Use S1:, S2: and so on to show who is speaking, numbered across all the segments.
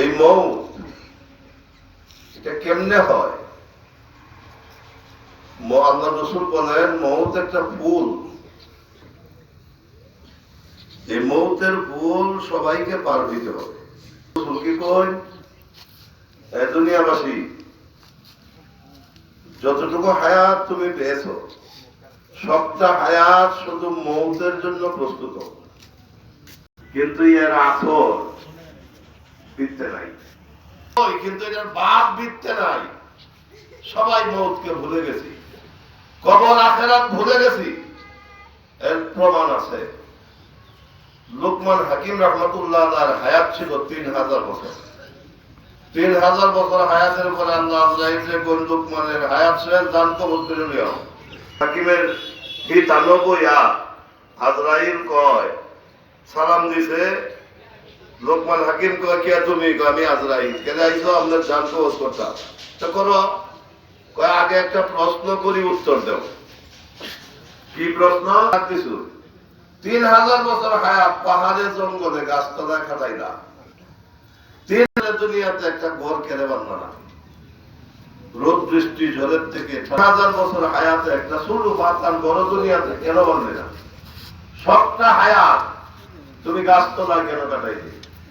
S1: এই মৌ এটা কেমনে হয়? আল্লাহ রসুল বলেন, মৌত একটা ফুল এই মৌতের ফুল সবাইকে পার দিতে হবে। দুনিয়াবাসী, যতটুকু হায়াত তুমি পেয়েছ, সবটা হায়াত শুধু মৌতের জন্য প্রস্তুত কিন্তু এর আসর কিন্তু এটার বাপ বিত্তে নাই। সবাই মৌতকে ভুলে গেছি। কবর আখেরাত ভুলে গেছি। এর প্রমাণ আছে। লোকমান হাকিম রহমতুল্লাহ তার হায়াত ছিল তিন হাজার বছর। তিন হাজার বছর হায়াতের পরে আল্লাহ আল্লাহ কোন লোকমানের হায়াত শেষ দান কবর করে নিও। হাকিমের কি তানবইয়া আজরাইল কয়, সালাম দিছে লোকমান হাকিম কয়, কে তুমি? আমি আজরাইল। কেন আইছো? আপনার জান কবজ করতাম। তো করো, কয়, আগে একটা প্রশ্ন করি, উত্তর দেও। কি প্রশ্ন? কিছু তিন হাজার বছর হায়াত, পাহাড়ে জঙ্গলে গাছতলায় খাটাই না তিন হাজার দুনিয়াতে একটা ঘর কেড়ে বান্না না। রোদ বৃষ্টি, ঝড়ের থেকে হাজার বছর হায়াতে একটা ছোট পাতার বড় দুনিয়াতে কেন বানবে না। সবটা হায়াত, তুমি গাছতলায় কেন কাটাই দিই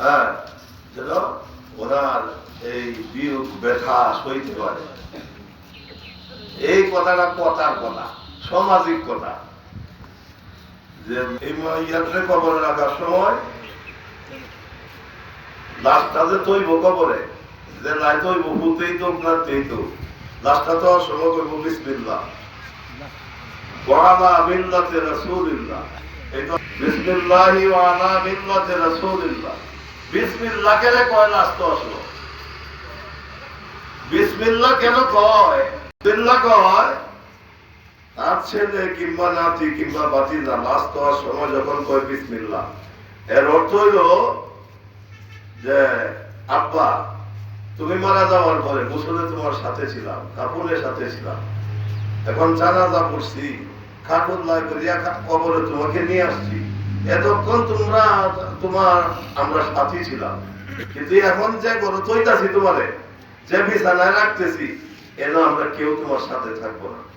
S1: হ্যাঁ যেন ওনার এই বিয়োগ ব্যথা সইতে পারে। এই কথাটা কথার কথা, সামাজিক কথা। যে এই কবরে রাখার সময় লাশটা যে তৈব কবরে, যে নাই তৈব, ভূতেই তো না তেই তো। লাশটা তো সময় করব, বিসমিল্লাহ। ওয়ালা মিল্লাতে রাসূলিল্লাহ। তো বিসমিল্লাহি ওয়ালা মিল্লাতে রাসূলিল্লাহ। বিসমিল্লাহ কেন কয় লাশ তো আসলো? বিসমিল্লাহ কেন কয়? বিসমিল্লাহ কয়, তার ছেলে কিংবা নাতি কিংবা সময় যখন কয় বিসমিল্লাহ, এর অর্থ হইল যে, আব্বা, তুমি মারা যাওয়ার পরে গোসলে তোমার সাথে ছিলাম কাপড়ের সাথে ছিলাম। এখন জানাজা পড়ছি লাই করিয়া কবরে তোমাকে নিয়ে আসছি। এতক্ষণ তোমরা, তোমার, আমরা সাথী ছিলাম। কিন্তু এখন যে গরু চৈতাছি তোমারে, যে বিছানায় রাখতেছি এন আমরা কেউ তোমার সাথে থাকব না।